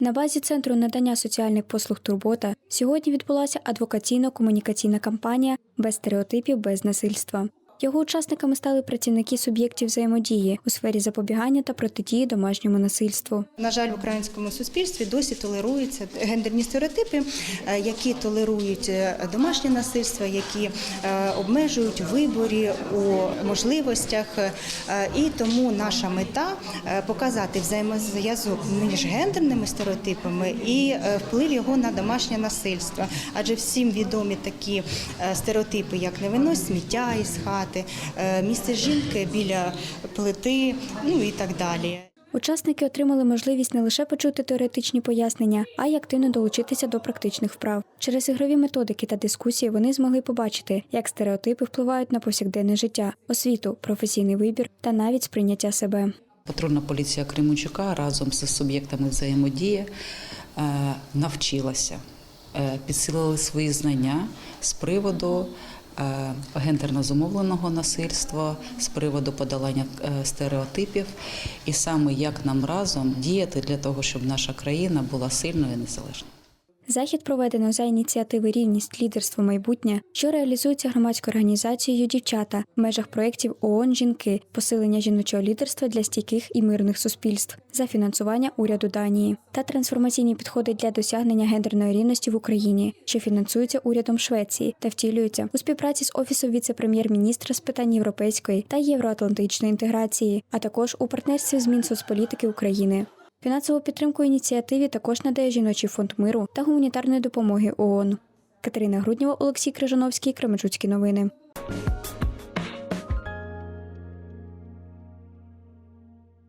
На базі центру надання соціальних послуг Турбота сьогодні відбулася адвокаційно-комунікаційна кампанія без стереотипів, без насильства. Його учасниками стали працівники суб'єктів взаємодії у сфері запобігання та протидії домашньому насильству. На жаль, в українському суспільстві досі толеруються гендерні стереотипи, е, які толерують е, домашнє насильство, які е, обмежують виборі у можливостях. І тому наша мета показати взаємозв'язок між гендерними стереотипами і вплив його на домашнє насильство. Адже всім відомі такі стереотипи, як не винось сміття із хати, е, місце жінки біля плити, ну і так далі. Учасники отримали можливість не лише почути теоретичні пояснення, а й активно долучитися до практичних вправ. Через ігрові методики та дискусії вони змогли побачити, як стереотипи впливають на повсякденне життя, освіту, професійний вибір та навіть сприйняття себе. Патрульна поліція Кременчука разом з суб'єктами взаємодії е, навчилася, е, підсилили свої знання з приводу гендерно зумовленого насильства, з приводу подолання е, стереотипів, і саме як нам разом діяти для того, щоб наша країна була сильною і незалежною. Захід проведено за ініціативи Рівність, лідерство, майбутнє, що реалізується громадською організацією Дівчата в межах проєктів ООН Жінки, посилення жіночого лідерства для стійких і мирних суспільств за фінансування уряду Данії та трансформаційні підходи для досягнення гендерної рівності в Україні, що фінансуються урядом Швеції та втілюються у співпраці з офісом віце-прем'єр-міністра з питань європейської та євроатлантичної інтеграції, а також у партнерстві з Мінсоцполітики України. Фінансову підтримку ініціативі також надає жіночий фонд миру та гуманітарної допомоги ООН. Катерина Груднєва, Олексій Крижановський, Кременчуцькі новини.